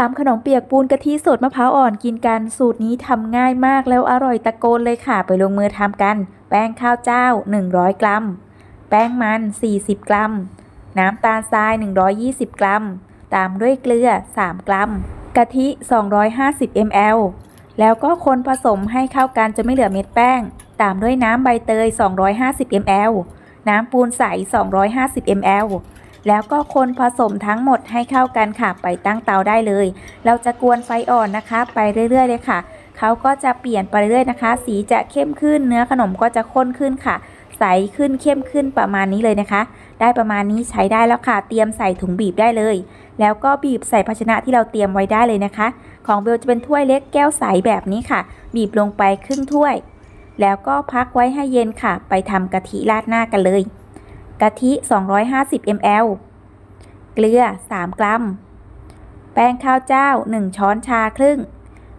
ทำขนมเปียกปูนกะทิสดมะพร้าวอ่อนกินกัน สูตรนี้ทำง่ายมากแล้วอร่อยตะโกนเลยค่ะ ไปลงมือทำกัน แป้งข้าวเจ้า 100 กรัม แป้งมัน 40 กรัม น้ำตาลทราย 120 กรัม ตามด้วยเกลือ 3 กรัม กะทิ 250 ml แล้วก็คนผสมให้เข้ากันจนไม่เหลือเม็ดแป้ง ตามด้วยน้ำใบเตย 250 ml น้ำปูนใส 250 ml แล้วก็คนผสมทั้งหมดให้เข้ากันค่ะ ไปตั้งเตาได้เลย เราจะกวนไฟอ่อนนะคะ ไปเรื่อยๆเลยค่ะ เขาก็จะเปลี่ยนไปเรื่อยๆนะคะ สีจะเข้มขึ้น เนื้อขนมก็จะข้นขึ้นค่ะ ใสขึ้นเข้มขึ้นประมาณนี้เลยนะคะ ได้ประมาณนี้ใช้ได้แล้วค่ะ เตรียมใส่ถุงบีบได้เลย แล้วก็บีบใส่ภาชนะที่เราเตรียมไว้ได้เลยนะคะ ของเบลจะเป็นถ้วยเล็กแก้วใสแบบนี้ค่ะ บีบลงไปครึ่งถ้วย แล้วก็พักไว้ให้เย็นค่ะ ไปทำกะทิราดหน้ากันเลย กะทิ 250 ml เกลือ 3 กรัม แป้งข้าวเจ้า 1 ช้อนชาครึ่ง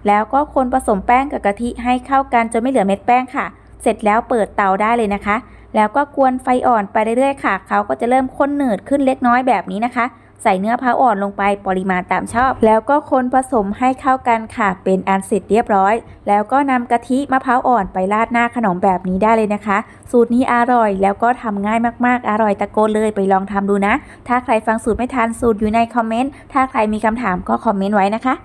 แล้วก็คนผสมแป้งกับกะทิให้เข้ากันจนไม่เหลือเม็ดแป้งค่ะ เสร็จแล้วเปิดเตาได้เลยนะคะ แล้วก็กวนไฟอ่อนไปเรื่อยๆค่ะ เขาก็จะเริ่มข้นหนืดขึ้นเล็กน้อยแบบนี้นะคะ ใส่เนื้อพร้าวอ่อนลงไปปริมาณตามชอบ แล้วก็คนผสมให้เข้ากันค่ะ เป็นอันเสร็จเรียบร้อย แล้วก็นำกะทิมะพร้าวอ่อนไปราดหน้าขนมแบบนี้ได้เลยนะคะ สูตรนี้อร่อยแล้วก็ทำง่ายมากๆ อร่อยตะโกนเลยไปลองทำดูนะ ถ้าใครฟังสูตรไม่ทันสูตรอยู่ในคอมเมนต์ ถ้าใครมีคำถามก็คอมเมนต์ไว้นะคะ